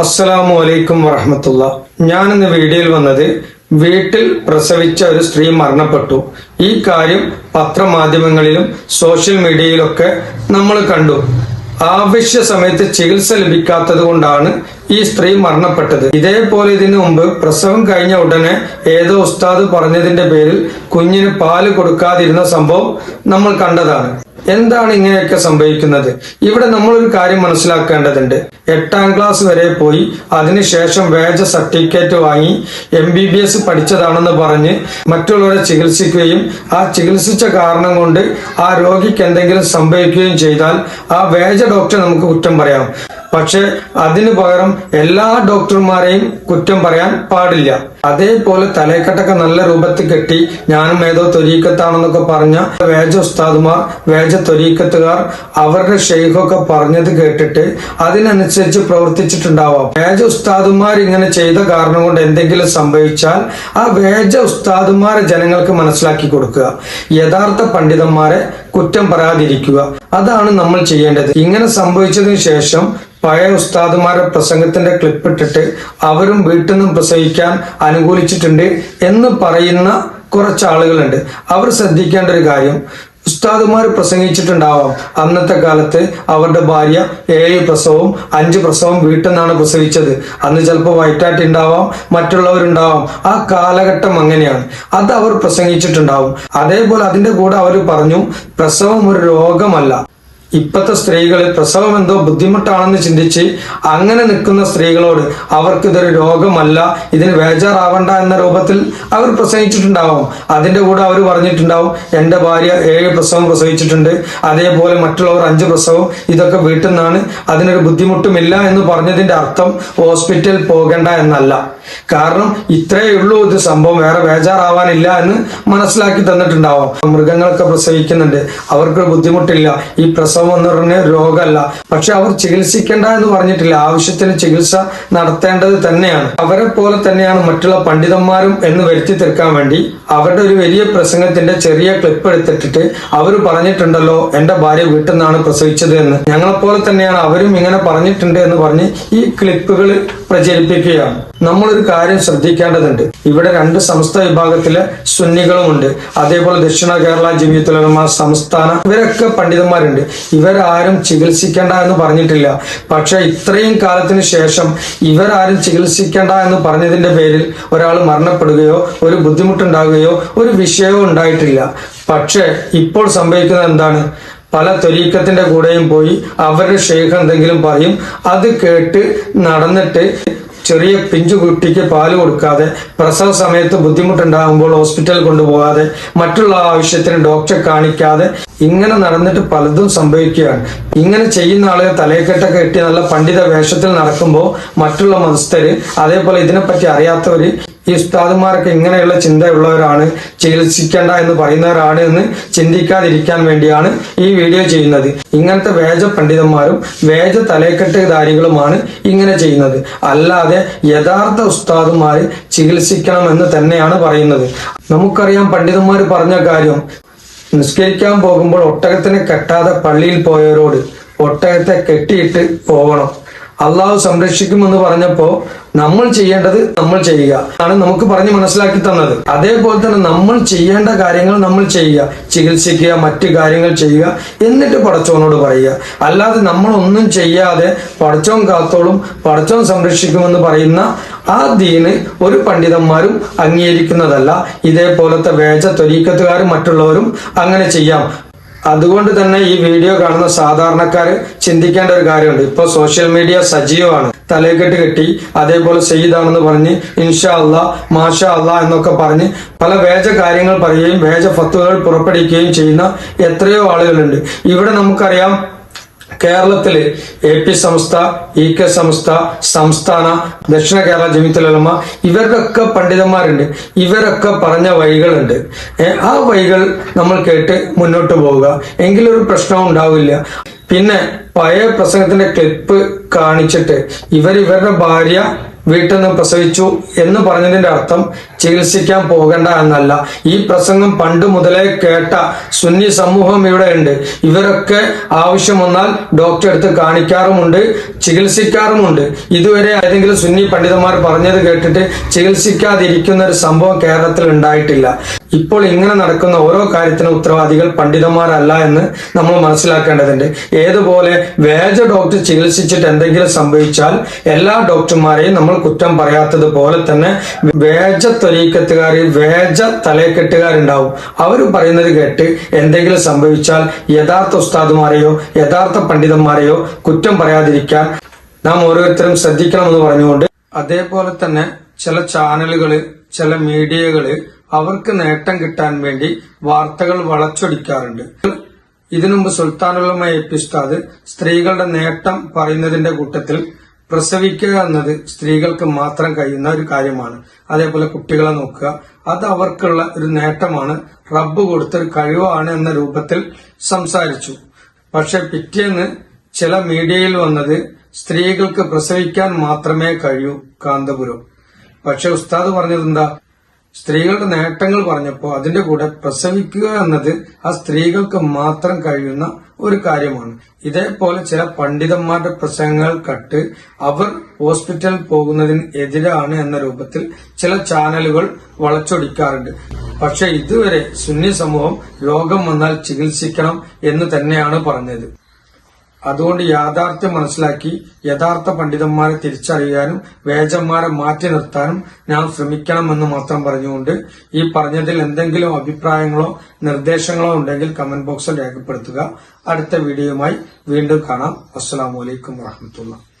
അസ്സലാമു അലൈക്കും വറഹമത്തുള്ള. ഞാൻ ഇന്ന് വീഡിയോയിൽ വന്നത് വീട്ടിൽ പ്രസവിച്ച ഒരു സ്ത്രീ മരണപ്പെട്ടു. ഈ കാര്യം പത്രമാധ്യമങ്ങളിലും സോഷ്യൽ മീഡിയയിലൊക്കെ നമ്മൾ കണ്ടു. ആവശ്യ സമയത്ത് ചികിത്സ ലഭിക്കാത്തത് കൊണ്ടാണ് ഈ സ്ത്രീ മരണപ്പെട്ടത്. ഇതേപോലെ ഇതിനു മുമ്പ് പ്രസവം കഴിഞ്ഞ ഉടനെ ഏതോ ഉസ്താദ് പറഞ്ഞതിന്റെ പേരിൽ കുഞ്ഞിന് പാൽ കൊടുക്കാതിരുന്ന സംഭവം നമ്മൾ കണ്ടതാണ്. എന്താണ് ഇങ്ങനെയൊക്കെ സംഭവിക്കുന്നത്? ഇവിടെ നമ്മൾ ഒരു കാര്യം മനസ്സിലാക്കേണ്ടതുണ്ട്. എട്ടാം ക്ലാസ് വരെ പോയി അതിനുശേഷം വേജ സർട്ടിഫിക്കറ്റ് വാങ്ങി എം ബി ബി എസ് പഠിച്ചതാണെന്ന് പറഞ്ഞ് മറ്റുള്ളവരെ ചികിത്സിക്കുകയും ആ ചികിത്സിച്ച കാരണം കൊണ്ട് ആ രോഗിക്ക് എന്തെങ്കിലും സംഭവിക്കുകയും ചെയ്താൽ ആ വേജ ഡോക്ടർ നമുക്ക് കുറ്റം പറയാം. പക്ഷെ അതിനു പകരം എല്ലാ ഡോക്ടർമാരെയും കുറ്റം പറയാൻ പാടില്ല. അതേപോലെ തലക്കെട്ടൊക്കെ നല്ല രൂപത്തിൽ കെട്ടി ഞാനും ഏതോ തൊരീക്കത്താണെന്നൊക്കെ പറഞ്ഞ വേജ ഉസ്താദുമാർ വേജ തൊരീക്കത്തുകാർ അവരുടെ ഷെയ്ഖൊക്കെ പറഞ്ഞത് കേട്ടിട്ട് അതിനനുസരിച്ച് പ്രവർത്തിച്ചിട്ടുണ്ടാവാം. വേജ ഉസ്താദുമാർ ഇങ്ങനെ ചെയ്ത കാരണം കൊണ്ട് എന്തെങ്കിലും സംഭവിച്ചാൽ ആ വേജ ഉസ്താദുമാരെ ജനങ്ങൾക്ക് മനസ്സിലാക്കി കൊടുക്കുക. യഥാർത്ഥ പണ്ഡിതന്മാരെ കുറ്റം പറയാതിരിക്കുക. അതാണ് നമ്മൾ ചെയ്യേണ്ടത്. ഇങ്ങനെ സംഭവിച്ചതിന് ശേഷം പഴയ ഉസ്താദുമാരുടെ പ്രസംഗത്തിന്റെ ക്ലിപ്പ് ഇട്ടിട്ട് അവരും വീട്ടിൽ നിന്നും പ്രസവിക്കാൻ അനുകൂലിച്ചിട്ടുണ്ട് എന്ന് പറയുന്ന കുറച്ച് ആളുകളുണ്ട്. അവർ ശ്രദ്ധിക്കേണ്ട ഒരു കാര്യം ഉസ്താദുമാർ പ്രസംഗിച്ചിട്ടുണ്ടാവാം. അന്നത്തെ കാലത്ത് അവരുടെ ഭാര്യ ഏഴ് പ്രസവവും അഞ്ച് പ്രസവവും വീട്ടിൽ നിന്നാണ് പ്രസവിച്ചത്. അന്ന് ചിലപ്പോൾ വൈറ്റാറ്റ് ഉണ്ടാവാം മറ്റുള്ളവരുണ്ടാവാം. ആ കാലഘട്ടം അങ്ങനെയാണ്. അത് അവർ പ്രസംഗിച്ചിട്ടുണ്ടാവും. അതേപോലെ അതിന്റെ കൂടെ അവർ പറഞ്ഞു പ്രസവം ഒരു രോഗമല്ല. ഇപ്പോഴത്തെ സ്ത്രീകൾ പ്രസവം എന്തോ ബുദ്ധിമുട്ടാണെന്ന് ചിന്തിച്ച് അങ്ങനെ നിൽക്കുന്ന സ്ത്രീകളോട് അവർക്ക് ഇതൊരു രോഗമല്ല ഇതിന് ബേജാറാവണ്ട എന്ന രൂപത്തിൽ അവർ പ്രസംഗിച്ചിട്ടുണ്ടാവും. അതിന്റെ കൂടെ അവർ പറഞ്ഞിട്ടുണ്ടാവും എന്റെ ഭാര്യ ഏഴ് പ്രസവം പ്രസവിച്ചിട്ടുണ്ട് അതേപോലെ മറ്റുള്ളവർ അഞ്ച് പ്രസവം ഇതൊക്കെ വീട്ടിൽ നിന്നാണ് അതിനൊരു ബുദ്ധിമുട്ടുമില്ല എന്ന് പറഞ്ഞതിന്റെ അർത്ഥം ഹോസ്പിറ്റൽ പോകേണ്ട എന്നല്ല. കാരണം ഇത്രയേ ഉള്ളൂ ഇത് സംഭവം വേറെ ബേജാറാവാനില്ല എന്ന് മനസ്സിലാക്കി തന്നിട്ടുണ്ടാവും. മൃഗങ്ങളൊക്കെ പ്രസവിക്കുന്നുണ്ട് അവർക്ക് ബുദ്ധിമുട്ടില്ല ഈ പ്രസവം എന്ന് പറഞ്ഞ രോഗമല്ല. പക്ഷെ അവർ ചികിത്സിക്കേണ്ട എന്ന് പറഞ്ഞിട്ടില്ല. ആവശ്യത്തിന് ചികിത്സ നടത്തേണ്ടത് തന്നെയാണ്. അവരെ പോലെ തന്നെയാണ് മറ്റുള്ള പണ്ഡിതന്മാരും എന്ന് വരുത്തി തീർക്കാൻ വേണ്ടി അവരുടെ ഒരു വലിയ പ്രസംഗത്തിന്റെ ചെറിയ ക്ലിപ്പ് എടുത്തിട്ടിട്ട് അവർ പറഞ്ഞിട്ടുണ്ടല്ലോ എന്റെ ഭാര്യ വീട്ടിൽ നിന്നാണ് പ്രസവിച്ചത് എന്ന്. ഞങ്ങളെപ്പോലെ തന്നെയാണ് അവരും ഇങ്ങനെ പറഞ്ഞിട്ടുണ്ട് എന്ന് പറഞ്ഞ് ഈ ക്ലിപ്പുകൾ പ്രചരിപ്പിക്കുകയാണ്. നമ്മളൊരു കാര്യം ശ്രദ്ധിക്കേണ്ടതുണ്ട്. ഇവിടെ രണ്ട് സംസ്ഥ വിഭാഗത്തിലെ സുന്നികളുമുണ്ട്. അതേപോലെ ദക്ഷിണ കേരള ജീവിതത്തിലുള്ള സംസ്ഥാന ഇവരൊക്കെ പണ്ഡിതന്മാരുണ്ട്. ഇവരാരും ചികിത്സിക്കേണ്ട എന്ന് പറഞ്ഞിട്ടില്ല. പക്ഷെ ഇത്രയും കാലത്തിന് ശേഷം ഇവരാരും ചികിത്സിക്കേണ്ട എന്ന് പറഞ്ഞതിന്റെ പേരിൽ ഒരാൾ മരണപ്പെടുകയോ ഒരു ബുദ്ധിമുട്ടുണ്ടാകുകയോ ഒരു വിഷയവും ഉണ്ടായിട്ടില്ല. പക്ഷെ ഇപ്പോൾ സംഭവിക്കുന്നത് എന്താണ്? പല തൊലീക്കത്തിന്റെ കൂടെയും പോയി അവരുടെ ഷെയ്ഖ് എന്തെങ്കിലും പറയും അത് കേട്ട് നടന്നിട്ട് ചെറിയ പിഞ്ചു കുട്ടിക്ക് പാൽ കൊടുക്കാതെ പ്രസവ സമയത്ത് ബുദ്ധിമുട്ടുണ്ടാകുമ്പോൾ ഹോസ്പിറ്റൽ കൊണ്ടുപോകാതെ മറ്റുള്ള ആവശ്യത്തിന് ഡോക്ടറെ കാണിക്കാതെ ഇങ്ങനെ നടന്നിട്ട് പലതും സംഭവിക്കുകയാണ്. ഇങ്ങനെ ചെയ്യുന്ന ആളുകൾ തലയക്കെട്ടൊക്കെ കെട്ടി നല്ല പണ്ഡിത വേഷത്തിൽ നടക്കുമ്പോൾ മറ്റുള്ള മതസ്ഥര് അതേപോലെ ഇതിനെപ്പറ്റി അറിയാത്തവര് ഈ ഉസ്താദുമാരൊക്കെ ഇങ്ങനെയുള്ള ചിന്തയുള്ളവരാണ് ചികിത്സിക്കേണ്ട എന്ന് പറയുന്നവരാണ് എന്ന് ചിന്തിക്കാതിരിക്കാൻ വേണ്ടിയാണ് ഈ വീഡിയോ ചെയ്യുന്നത്. ഇങ്ങനത്തെ വേജ പണ്ഡിതന്മാരും വേജ തലക്കെട്ടുധാരികളുമാണ് ഇങ്ങനെ ചെയ്യുന്നത്. അല്ലാതെ യഥാർത്ഥ ഉസ്താദുമാർ ചികിത്സിക്കണം എന്ന് തന്നെയാണ് പറയുന്നത്. നമുക്കറിയാം പണ്ഡിതന്മാർ പറഞ്ഞ കാര്യം നിസ്കരിക്കാൻ പോകുമ്പോൾ ഒട്ടകത്തിനെ കെട്ടാതെ പള്ളിയിൽ പോയവരോട് ഒട്ടകത്തെ കെട്ടിയിട്ട് പോകണം അള്ളാഹു സംരക്ഷിക്കുമെന്ന് പറഞ്ഞപ്പോ നമ്മൾ ചെയ്യേണ്ടത് നമ്മൾ ചെയ്യുക. ആണ് നമുക്ക് പറഞ്ഞ് മനസ്സിലാക്കി തന്നത്. അതേപോലെ തന്നെ നമ്മൾ ചെയ്യേണ്ട കാര്യങ്ങൾ നമ്മൾ ചെയ്യുക. ചികിത്സിക്കുക മറ്റു കാര്യങ്ങൾ ചെയ്യുക. എന്നിട്ട് പടച്ചോനോട് പറയുക. അല്ലാതെ നമ്മൾ ഒന്നും ചെയ്യാതെ പടച്ചോൻ കാത്തോളും പടച്ചോൻ സംരക്ഷിക്കുമെന്ന് പറയുന്ന ആ ദീന് ഒരു പണ്ഡിതന്മാരും അംഗീകരിക്കുന്നതല്ല. ഇതേപോലത്തെ വേജ തൊലീക്കത്തുകാരും മറ്റുള്ളവരും അങ്ങനെ ചെയ്യാം. അതുകൊണ്ട് തന്നെ ഈ വീഡിയോ കാണുന്ന സാധാരണക്കാര് ചിന്തിക്കേണ്ട ഒരു കാര്യമുണ്ട്. ഇപ്പൊ സോഷ്യൽ മീഡിയ സജീവമാണ്. തലയെക്കെട്ട് കെട്ടി അതേപോലെ സെയ്താണെന്ന് പറഞ്ഞ് ഇൻഷാ അല്ല മാഷാ അല്ല എന്നൊക്കെ പറഞ്ഞ് പല വേജ കാര്യങ്ങൾ പറയുകയും വേജ ഫത്തുകൾ പുറപ്പെടുവിക്കുകയും ചെയ്യുന്ന എത്രയോ ആളുകളുണ്ട്. ഇവിടെ നമുക്കറിയാം കേരളത്തിൽ എ പി സംസ്ഥ ഇ കെ സംസ്ഥ സംസ്ഥാന ദക്ഷിണ കേരള ജമിത്തുലമ ഇവർക്കൊക്കെ പണ്ഡിതന്മാരുണ്ട്. ഇവരൊക്കെ പറഞ്ഞ വഴികളുണ്ട്. ആ വഴികൾ നമ്മൾ കേട്ട് മുന്നോട്ട് പോവുക. എങ്കിലൊരു പ്രശ്നവും ഉണ്ടാവില്ല. പിന്നെ പഴയ പ്രസംഗത്തിന്റെ ക്ലിപ്പ് കാണിച്ചിട്ട് ഇവർ ഇവരുടെ ഭാര്യ വീട്ടിൽ നിന്ന് പ്രസവിച്ചു എന്ന് പറഞ്ഞതിന്റെ അർത്ഥം ചികിത്സിക്കാൻ പോകണ്ട എന്നല്ല. ഈ പ്രസംഗം പണ്ട് മുതലേ കേട്ട സുന്നി സമൂഹം ഇവിടെ ഉണ്ട്. ഇവരൊക്കെ ആവശ്യം വന്നാൽ ഡോക്ടറെ അടുത്ത് കാണിക്കാറുമുണ്ട് ചികിത്സിക്കാറുമുണ്ട്. ഇതുവരെ ഏതെങ്കിലും സുന്നി പണ്ഡിതന്മാർ പറഞ്ഞത് കേട്ടിട്ട് ചികിത്സിക്കാതിരിക്കുന്ന ഒരു സംഭവം കേരളത്തിൽ ഉണ്ടായിട്ടില്ല. ഇപ്പോൾ ഇങ്ങനെ നടക്കുന്ന ഓരോ കാര്യത്തിനും ഉത്തരവാദികൾ പണ്ഡിതന്മാരല്ല എന്ന് നമ്മൾ മനസ്സിലാക്കേണ്ടതുണ്ട്. ഏതുപോലെ വേജ ഡോക്ടർ ചികിത്സിച്ചിട്ട് എന്തെങ്കിലും സംഭവിച്ചാൽ എല്ലാ ഡോക്ടർമാരെയും നമ്മൾ കുറ്റം പറയാത്തത് പോലെ തന്നെ വേജ ത്വരീക്കത്തുകാർ വേജ തലയക്കെട്ടുകാരുണ്ടാവും അവർ പറയുന്നത് കേട്ട് എന്തെങ്കിലും സംഭവിച്ചാൽ യഥാർത്ഥ ഉസ്താദുമാരെയോ യഥാർത്ഥ പണ്ഡിതന്മാരെയോ കുറ്റം പറയാതിരിക്കാൻ നാം ഓരോരുത്തരും ശ്രദ്ധിക്കണമെന്ന് പറഞ്ഞുകൊണ്ട് അതേപോലെ തന്നെ ചില ചാനലുകൾ ചില മീഡിയകൾ അവർക്ക് നേട്ടം കിട്ടാൻ വേണ്ടി വാർത്തകൾ വളച്ചൊടിക്കാറുണ്ട്. ഇതിനു മുമ്പ് സുൽത്താനുള്ളമ എപ്പിസ്താദ് സ്ത്രീകളുടെ നേട്ടം പറയുന്നതിന്റെ കൂട്ടത്തിൽ പ്രസവിക്കുക എന്നത് സ്ത്രീകൾക്ക് മാത്രം കഴിയുന്ന ഒരു കാര്യമാണ്. അതേപോലെ കുട്ടികളെ നോക്കുക അത് അവർക്കുള്ള ഒരു നേട്ടമാണ്. റബ്ബ് കൊടുത്ത ഒരു കഴിവാണ് എന്ന രൂപത്തിൽ സംസാരിച്ചു. പക്ഷെ പിറ്റേന്ന് ചില മീഡിയയിൽ വന്നത് സ്ത്രീകൾക്ക് പ്രസവിക്കാൻ മാത്രമേ കഴിയൂ കാന്തപുരം. പക്ഷെ ഉസ്താദ് പറഞ്ഞത് എന്താ സ്ത്രീകളുടെ നേട്ടങ്ങൾ പറഞ്ഞപ്പോൾ അതിന്റെ കൂടെ പ്രസവിക്കുക എന്നത് ആ സ്ത്രീകൾക്ക് മാത്രം കഴിയുന്ന ഒരു കാര്യമാണ്. ഇതേപോലെ ചില പണ്ഡിതന്മാരുടെ പ്രസംഗങ്ങൾ കട്ട് അവർ ഹോസ്പിറ്റലിൽ പോകുന്നതിന് എതിരാണ് എന്ന രൂപത്തിൽ ചില ചാനലുകൾ വളച്ചൊടിക്കാറുണ്ട്. പക്ഷെ ഇതുവരെ സുന്നി സമൂഹം രോഗം വന്നാൽ ചികിത്സിക്കണം എന്ന് തന്നെയാണ് പറഞ്ഞത്. അതുകൊണ്ട് യാഥാർത്ഥ്യം മനസ്സിലാക്കി യഥാർത്ഥ പണ്ഡിതന്മാരെ തിരിച്ചറിയാനും വേജന്മാരെ മാറ്റി നിർത്താനും ഞാൻ ശ്രമിക്കണമെന്ന് മാത്രം പറഞ്ഞുകൊണ്ട് ഈ പറഞ്ഞതിൽ എന്തെങ്കിലും അഭിപ്രായങ്ങളോ നിർദ്ദേശങ്ങളോ ഉണ്ടെങ്കിൽ കമന്റ് ബോക്സിൽ രേഖപ്പെടുത്തുക. അടുത്ത വീഡിയോയുമായി വീണ്ടും കാണാം. അസ്സാം വലൈക്കും വാഹമത്തുള്ള